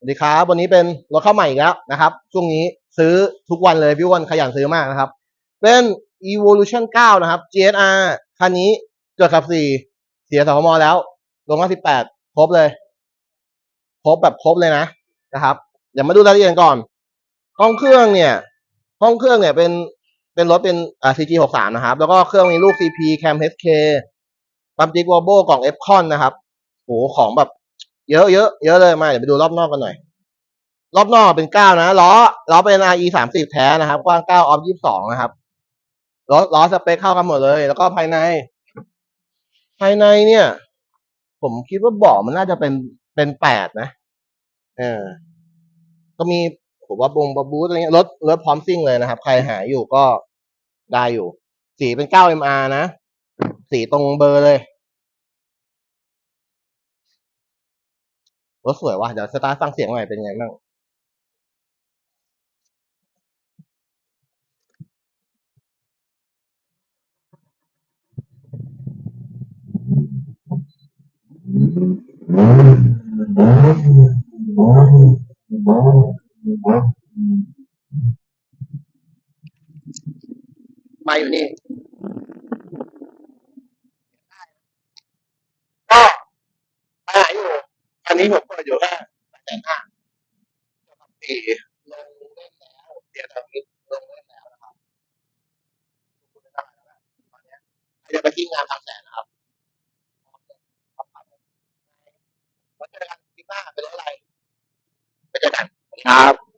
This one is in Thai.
สวัสดีครับ วันนี้เป็นรถเข้าใหม่อีกแล้วนะครับ ช่วงนี้ซื้อทุกวันเลยพี่วันขยันซื้อมากนะครับ เป็น evolution 9 นะครับ GSR คันนี้เกิดขับสี่เสียสมแล้วลงมา18ครบเลย ครบแบบครบเลยนะนะครับ เดี๋ยวมาดูรายละเอียดก่อน ห้องเครื่องเนี่ย ห้องเครื่องเนี่ยเป็นเป็นรถเป็นอ่า CG 6 3นะครับ แล้วก็เครื่องมีลูก CP Cam HK ปั๊มจิ๊กวอลโบกล่อง f c o n นะครับโหของแบบ เยอะเยอะเยอะเลยมาเดี๋ยวไปดูรอบนอกกันหน่อย รอบนอกเป็นเก้านะล้อล้อเป็น RE สามสิบแท้นะครับ กว้างเก้าออฟยี่สิบสองนะครับล้อล้อสเปคเข้ากันหมดเลย แล้วก็ภายใน ภายในเนี่ย ผมคิดว่าเบาะมันน่าจะเป็นเป็นแปดนะเออก็มีผมว่าบงบบูธอะไรเงี้ยรถรถพร้อมซิ่งเลยนะครับ ใครหาอยู่ก็ได้อยู่ สีเป็นเก้า MR นะ สีตรงเบอร์เลย รถสวยว่ะเดี๋ยวสตาร์ฟังเสียงหน่อยเป็นไงบ้างมาอยู่นี่ ก็มาหาอยู่ อั นี้ผมเปิดอยู่แค่แสนห้าปีลงเล่นแล้วเดี๋ยวทำนี้ลงเล่นแล้วนะครับคุณได้แล้วนะตอนเนี้ยเดี๋ยวไปที่งานทำแสนนะครับแล้วเจอกันที่บ้านเป็นอะไรไปเจอกันครับ